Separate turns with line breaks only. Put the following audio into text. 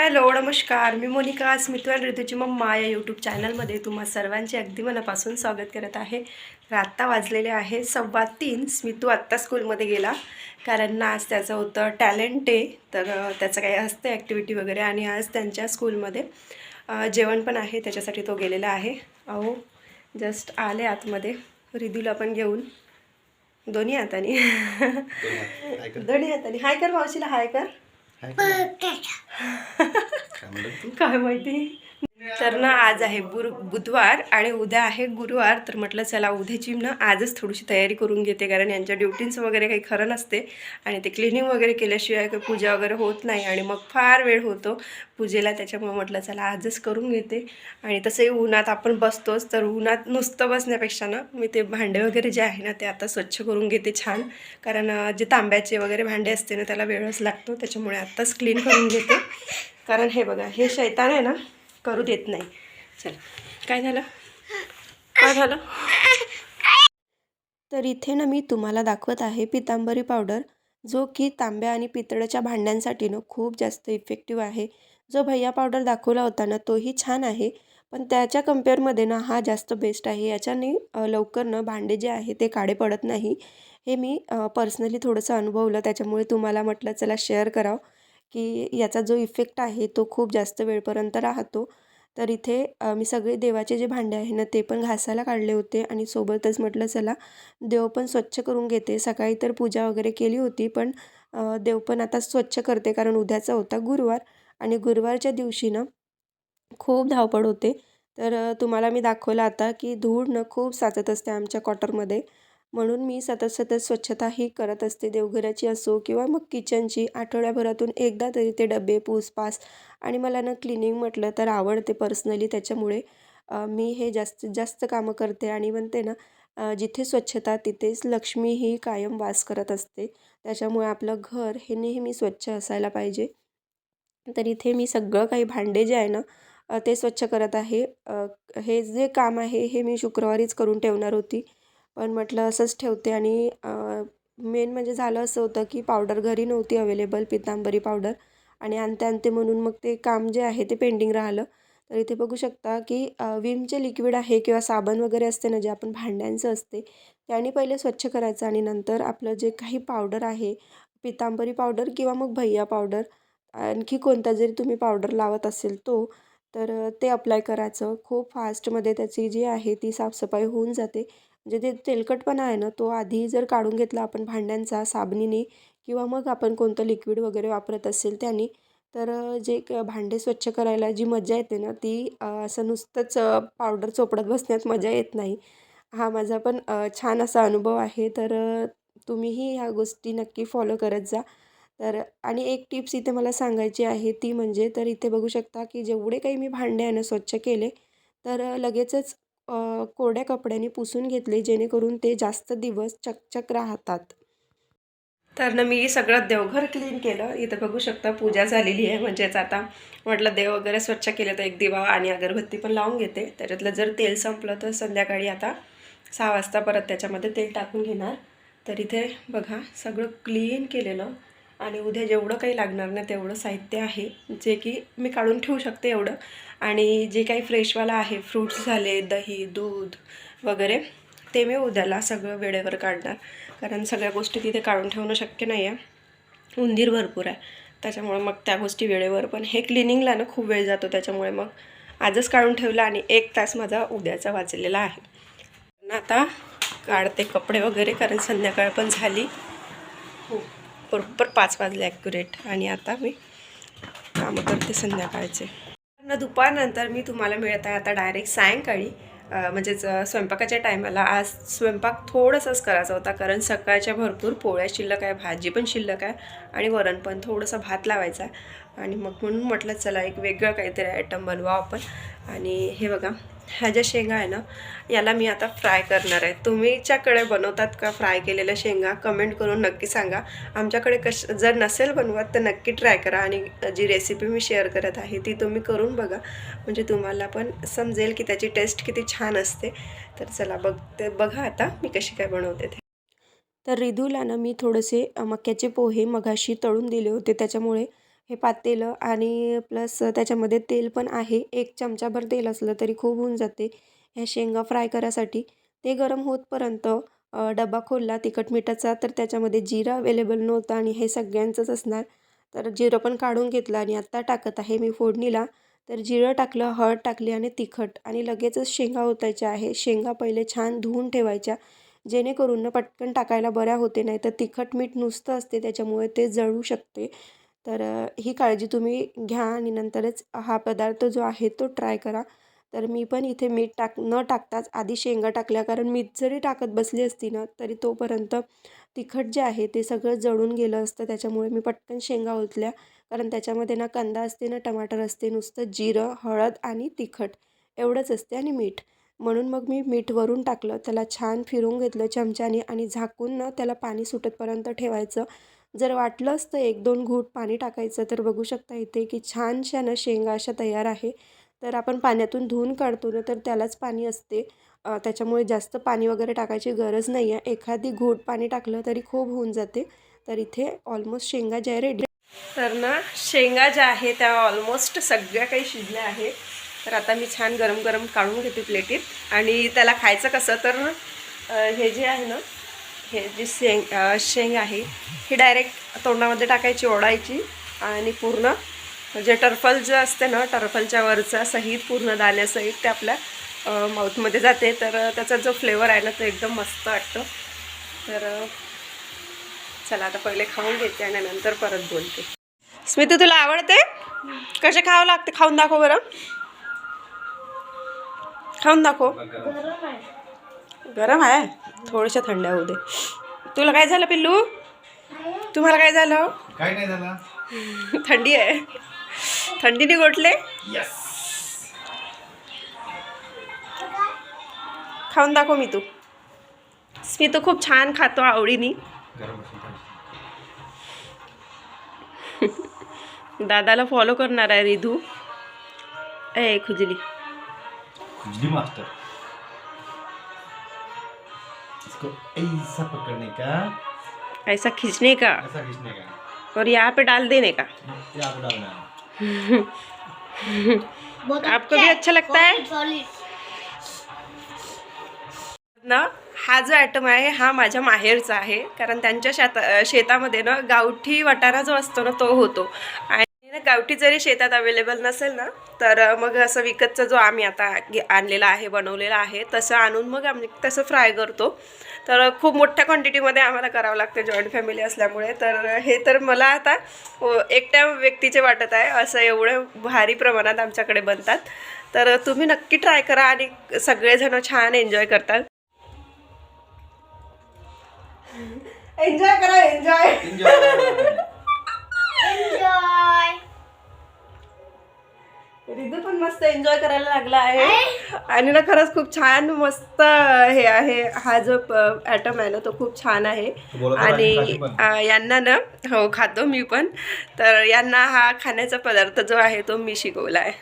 Hello नमस्कार. मी मोनिका स्मितवाल ऋतूची mamma या यूट्यूब चॅनलमध्ये तुम्हा सर्वांचे अगदी मनापासून स्वागत करत आहे. तर आत्ता वाजलेले आहे सव्वा तीन. स्मितू आत्ता स्कूलमध्ये गेला. कारण ना आज त्याचं होतं टॅलेंट डे तर त्याचं काही असतं ॲक्टिव्हिटी वगैरे आणि आज त्यांच्या स्कूलमध्ये जेवण पण आहे. त्याच्यासाठी तो गेलेला आहे. अहो जस्ट आले आतमध्ये. रिदूला पण घेऊन. दोन्ही हाताने. दोन्ही हाताने. हाय कर मावशीला हाय कर. काय माहिती तर ना आज आहे बुर बुधवार आणि उद्या आहे गुरुवार. तर म्हटलं चला उद्याची ना आजच थोडीशी तयारी करून घेते कारण यांच्या ड्युटींचं वगैरे काही खरं नसते. आणि ते क्लिनिंग वगैरे केल्याशिवाय काही पूजा वगैरे होत नाही. आणि मग फार वेळ होतो पूजेला त्याच्यामुळे म्हटलं चला आजच करून घेते. आणि तसंही उन्हात आपण बसतोच. तर उन्हात नुसतं बसण्यापेक्षा ना मी ते भांडे वगैरे जे आहे ना ते आता स्वच्छ करून घेते छान. कारण जे तांब्याचे वगैरे भांडे असते ना त्याला वेळच लागतो. त्याच्यामुळे आत्ताच क्लीन करून घेते. कारण हे बघा हे शैतान आहे ना करू देत नाही. चल. काय झालं? काय झालं? तर इथे ना मी तुम्हाला दाखवत आहे पितांबरी पावडर जो की तांब्या आणि पितळेच्या भांड्यांसाठी ना खूप जास्त इफेक्टिव्ह आहे. जो भैया पावडर दाखवला होता ना तोही छान आहे. पण त्याच्या कम्पेअरमध्ये ना हा जास्त बेस्ट आहे. याच्याने लवकर ना भांडे जे आहे ते काळे पडत नाही. हे मी पर्सनली थोडंसं अनुभवलं. त्याच्यामुळे तुम्हाला म्हटलं चला शेअर करावं. की याचा जो इफेक्ट आहे तो खूप जास्त वेळपर्यंत राहतो. तर इथे मी सगळे देवाचे जे भांडे आहे ना ते पण घासायला काढले होते आणि सोबतच म्हटलं चला देव पण स्वच्छ करून घेते. सकाळी तर पूजा वगैरे केली होती पण देव पण आता स्वच्छ करते कारण उद्याचा होता गुरुवार आणि गुरुवारच्या दिवशी ना खूप धावपळ होते. तर तुम्हाला मी दाखवलं आता की धूळ न खूप साचत असते आमच्या क्वार्टरमध्ये. म्हणून मी सतत सतत स्वच्छता ही करत असते. देवघराची असो किंवा मग किचनची आठवड्याभरातून एकदा तरी ते डबे पूसपास आणि मला ना क्लिनिंग म्हटलं तर आवडते पर्सनली. त्याच्यामुळे मी हे जास्तीत जास्त कामं करते आणि म्हणते ना जिथे स्वच्छता तिथेच लक्ष्मी ही कायम वास करत असते. त्याच्यामुळे आपलं घर हे नेहमी स्वच्छ असायला पाहिजे. तर इथे मी सगळं काही भांडे जे आहे ना ते स्वच्छ करत आहे. हे जे काम आहे हे मी शुक्रवारीच करून ठेवणार होती. पण म्हटलं असंच ठेवते आणि मेन म्हणजे झालं असं होतं की पावडर घरी नव्हती अवेलेबल पितांबरी पावडर आणि आणते आणते म्हणून मग ते काम जे आहे ते पेंडिंग राहिलं. तर इथे बघू शकता की विमचे लिक्विड आहे किंवा साबण वगैरे असते ना जे आपण भांड्यांचं असते त्याने पहिले स्वच्छ करायचं आणि नंतर आपलं जे काही पावडर आहे पितांबरी पावडर किंवा मग भैया पावडर आणखी कोणता जरी तुम्ही पावडर लावत असेल तो तर ते अप्लाय करायचं. खूप फास्टमध्ये त्याची जी आहे ती साफसफाई होऊन जाते. म्हणजे ते तेलकटपणा आहे ना तो आधी जर काढून घेतला आपण भांड्यांचा साबणीने किंवा मग आपण कोणतं लिक्विड वगैरे वापरत असेल त्याने तर जे क भांडे स्वच्छ करायला जी मजा येते ना ती असं नुसतंच पावडर चोपडत बसण्यात मजा येत नाही. हा माझा पण छान असा अनुभव आहे. तर तुम्हीही ह्या गोष्टी नक्की फॉलो करत जा. तर आणि एक टिप्स इथे मला सांगायची आहे ती म्हणजे तर इथे बघू शकता की जेवढे काही मी भांडे आहे ना स्वच्छ केले तर लगेचच कोरड्या कपड्याने पुसून घेतले जेणेकरून ते जास्त दिवस चकचक राहतात. तर ना मी सगळं देवघर क्लीन केलं. इथं बघू शकता पूजा झालेली आहे. म्हणजेच आता म्हटलं देव वगैरे स्वच्छ केलं तर एक दिवा आणि अगरबत्ती पण लावून घेते. त्याच्यातलं जर तेल संपलं तर संध्याकाळी आता सहा वाजता परत त्याच्यामध्ये तेल टाकून घेणार. तर इथे बघा सगळं क्लीन केलेलं. आणि उद्या जेवढं काही लागणार ना तेवढं साहित्य आहे जे की मी काढून ठेवू शकते एवढं. आणि जे काही फ्रेशवाला आहे फ्रूट्स झाले दही दूध वगैरे ते मी उद्याला सगळं वेळेवर काढणार. कारण सगळ्या गोष्टी तिथे काढून ठेवणं शक्य नाही आहे. उंदीर भरपूर आहे. त्याच्यामुळे मग त्या गोष्टी वेळेवर पण. हे क्लिनिंगला ना खूप वेळ जातो त्याच्यामुळे मग आजच काढून ठेवलं आणि एक तास माझा उद्याचा वाचलेला आहे. पण आता काढते कपडे वगैरे कारण संध्याकाळ पण झाली. हो. बरोबर पाच वाजले ॲक्युरेट आणि आता मी कामं करते संध्याकाळचे. न दुपारनंतर मी तुम्हाला मिळत आहे आता डायरेक्ट सायंकाळी. म्हणजेच स्वयंपाकाच्या टायमाला आज स्वयंपाक थोडंसंच करायचा होता. कारण सकाळच्या भरपूर पोळ्या शिल्लक आहे भाजी पण शिल्लक आहे आणि वरण पण थोडंसं भात लावायचा आहे. आणि मग म्हणून म्हटलं चला एक वेगळं काहीतरी आयटम बनवा आपण. आणि हे बघा ह्या ज्या शेंगा आहे ना याला मी आता फ्राय करणार आहे. तुम्हीच्याकडे बनवतात का फ्राय केलेल्या शेंगा कमेंट करून नक्की सांगा. आमच्याकडे कश जर नसेल बनवत तर नक्की ट्राय करा आणि जी रेसिपी मी शेअर करत आहे ती तुम्ही करून बघा. म्हणजे तुम्हाला पण समजेल की त्याची टेस्ट किती छान असते. तर चला बघ ते बघा आता मी कशी काय बनवते ते. तर रिधूला ना मी थोडेसे मक्याचे पोहे मघाशी तळून दिले होते त्याच्यामुळे हे पातेलं आणि प्लस त्याच्यामध्ये तेल पण आहे. एक चमचाभर तेल असलं तरी खूप होऊन जाते. ह्या शेंगा फ्राय करायसाठी ते गरम होतपर्यंत डबा खोलला तिखट मिठाचा तर त्याच्यामध्ये जिरं अवेलेबल नव्हता आणि हे सगळ्यांचंच असणार. तर जिरं पण काढून घेतलं आणि आत्ता टाकत आहे मी फोडणीला. तर जिरं टाकलं हळद टाकली आणि तिखट आणि लगेचच शेंगा ओतायच्या आहे. शेंगा पहिले छान धुवून ठेवायच्या. जेणेकरून पटकन टाकायला बऱ्या होते नाही तर तिखट मीठ नुसतं असते त्याच्यामुळे ते जळू शकते. तर ही काळजी तुम्ही घ्या आणि नंतरच हा पदार्थ जो आहे तो ट्राय करा. तर मी पण इथे मीठ टाक न टाकताच आधी शेंगा टाकल्या कारण मीठ जरी टाकत बसली असती ना तरी तोपर्यंत तिखट जे आहे ते सगळं जळून गेलं असतं. त्याच्यामुळे मी पटकन शेंगा ओतल्या कारण त्याच्यामध्ये ना कांदा असते ना टमाटर असते नुसतं जिरं हळद आणि तिखट एवढंच असते आणि मीठ. म्हणून मग मी मीठ वरून टाकलं त्याला छान फिरून घेतलं चमच्याने आणि झाकून ना त्याला पाणी सुटतपर्यंत ठेवायचं. जर वाटलंच असतं एक दोन घूट पाणी टाकायचं तर बघू शकता इथे की छानशा ना शेंगा अशा तयार आहे. तर आपण पाण्यातून धुवून काढतो ना तर त्यालाच पाणी असते. त्याच्यामुळे जास्त पाणी वगैरे टाकायची गरज नाही आहे एखादी घोट पाणी टाकलं तरी खूप होऊन जाते. तर इथे ऑलमोस्ट शेंगा ज्या रेडी. तर ना शेंगा ज्या आहे त्या ऑलमोस्ट सगळ्या काही शिजल्या आहे तर आता मी छान गरम गरम काढून घेते प्लेटीत. आणि त्याला खायचं कसं तर हे जे आहे ना हे जी शेंग शेंग आहे ही डायरेक्ट तोंडामध्ये टाकायची ओढायची आणि पूर्ण जे टर्फल जे असते ना टर्फलच्या वरचा सहित पूर्ण दाण्यासहित ते आपल्या माऊथमध्ये जाते. तर त्याचा जो फ्लेवर आहे ना तो एकदम मस्त वाटतो. तर चला आता पहिले खाऊन घेते आणि नंतर परत बोलते. स्मिती तुला आवडते? कसे खावं लागते? खाऊन दाखव बरं. खाऊन दाखव. गरम आहे? थोड्याशा थंड होऊ दे. तुला काय झालं पिल्लू? तुम्हाला काय झालं?
काय नाही झाला.
थंडी आहे. थंडीने गोठले? खाऊन दाखव मी तू. मी तर खूप छान खातो आवडीने. दादाला फॉलो करणार आहे रिधू. ए खुजली.
खुजली मास्टर इसको ऐसा पकड़ने का।
ऐसा खींचने का।
ऐसा खींचने का।
और यहाँ पे डाल देने का।
ये आपको डालना है।
आपको भी अच्छा लगता है? ना हा जो ॲटम आहे हा माझ्या माहेरचा आहे. कारण त्यांच्या शेता शेतामध्ये ना गावठी वाटाणा जो असतो ना तो होतो. आणि ना गावठी जरी शेतात अवेलेबल नसेल ना तर मग असं विकतचा जो आम्ही आता आणलेला आहे बनवलेला आहे तसं आणून मग आम्ही तसं फ्राय करतो. तर खूप मोठ्या क्वांटिटीमध्ये आम्हाला करावं लागतं जॉईंट फॅमिली असल्यामुळे. तर हे तर मला आता एकट्या व्यक्तीचे वाटत आहे. असं एवढं भारी प्रमाणात आमच्याकडे बनतात. तर तुम्ही नक्की ट्राय करा आणि सगळेजण छान एन्जॉय करतात. एन्जॉय करा एन्जॉय रिदू पण मस्त एन्जॉय करायला लागला आहे. आणि ना खरंच खूप छान मस्त हे आहे. हा जो ॲटम आहे ना तो खूप छान आहे. आणि यांना ना हो खातो मी पण. तर यांना हा खाण्याचा पदार्थ जो आहे तो मी शिकवला आहे